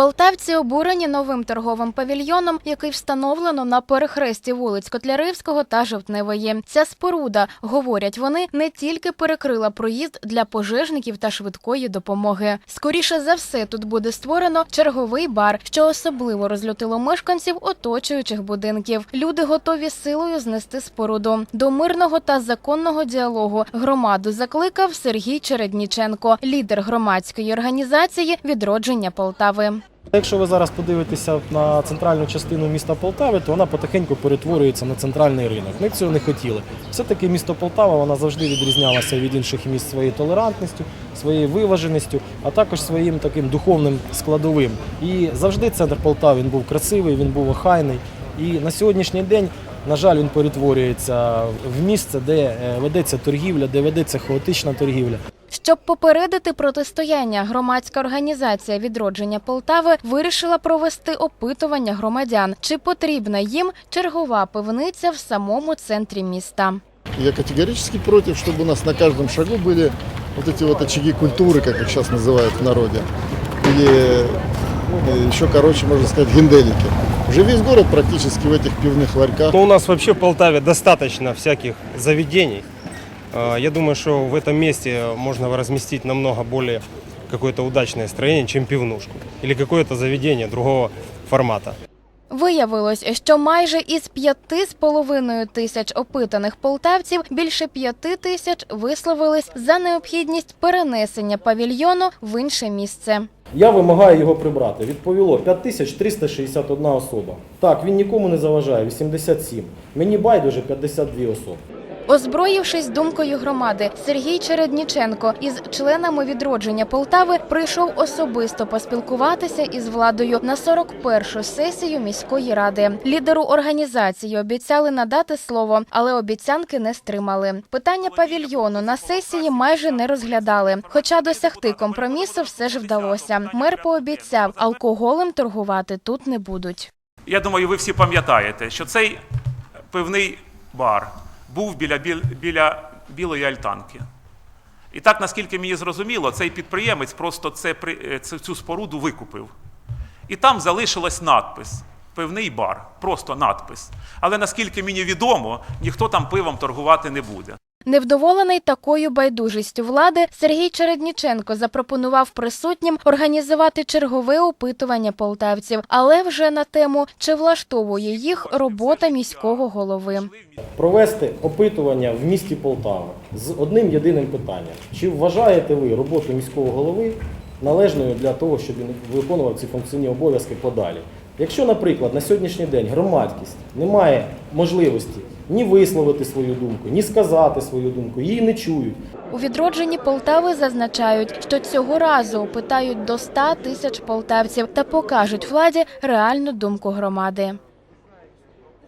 Полтавці обурені новим торговим павільйоном, який встановлено на перехресті вулиць Котляривського та Жовтневої. Ця споруда, говорять вони, не тільки перекрила проїзд для пожежників та швидкої допомоги. Скоріше за все, тут буде створено черговий бар, що особливо розлютило мешканців оточуючих будинків. Люди готові силою знести споруду. До мирного та законного діалогу громаду закликав Сергій Чередніченко, лідер громадської організації Відродження Полтави. Якщо ви зараз подивитеся на центральну частину міста Полтави, то вона потихеньку перетворюється на центральний ринок. Ми цього не хотіли. Все-таки місто Полтава вона завжди відрізнялася від інших міст своєю толерантністю, своєю виваженістю, а також своїм таким духовним складовим. І завжди центр Полтави він був красивий, він був охайний. І на сьогоднішній день, на жаль, він перетворюється в місце, де е, ведеться торгівля, де ведеться хаотична торгівля. Щоб попередити протистояння, громадська організація відродження Полтави вирішила провести опитування громадян, чи потрібна їм чергова пивниця в самому центрі міста. Я категорически против, чтобы у нас на каждом шагу были вот эти вот очаги культуры, как их сейчас называют в народе. Или ну, еще короче, можно сказать, генделики. Уже весь город практически в этих пивных ларьках. Ну, у нас вообще в Полтаве достаточно всяких заведений. Я думаю, что в этом месте можно разместить намного более какое-то удачное строение, чем пивнушку. Или какое-то заведение другого формата. Виявилось, що майже із п'яти з половиною тисяч опитаних полтавців більше п'яти тисяч висловились за необхідність перенесення павільйону в інше місце. Я вимагаю його прибрати. Відповіло 5361 особа. Так, він нікому не заважає, 87. Мені байдуже 52 особи. Озброївшись думкою громади, Сергій Чередніченко із членами відродження Полтави прийшов особисто поспілкуватися із владою на 41-шу сесію міської ради. Лідеру організації обіцяли надати слово, але обіцянки не стримали. Питання павільйону на сесії майже не розглядали. Хоча досягти компромісу все ж вдалося. Мер пообіцяв, алкоголем торгувати тут не будуть. Я думаю, ви всі пам'ятаєте, що цей пивний бар був біля, біл- біля білої альтанки. І так, наскільки мені зрозуміло, цей підприємець просто це, е, цю споруду викупив. І там залишилась надпис пивний бар, просто надпис. Але наскільки мені відомо, ніхто там пивом торгувати не буде. Невдоволений такою байдужістю влади, Сергій Чередніченко запропонував присутнім організувати чергове опитування полтавців, але вже на тему, чи влаштовує їх робота міського голови. Провести опитування в місті Полтава з одним єдиним питанням: чи вважаєте ви роботу міського голови належною для того, щоб він виконував ці функційні обов'язки подалі? Якщо, наприклад, на сьогоднішній день громадськість не має можливості ні висловити свою думку, ні сказати свою думку, її не чують. У відродженні Полтави зазначають, що цього разу питають до 100 тисяч полтавців та покажуть владі реальну думку громади.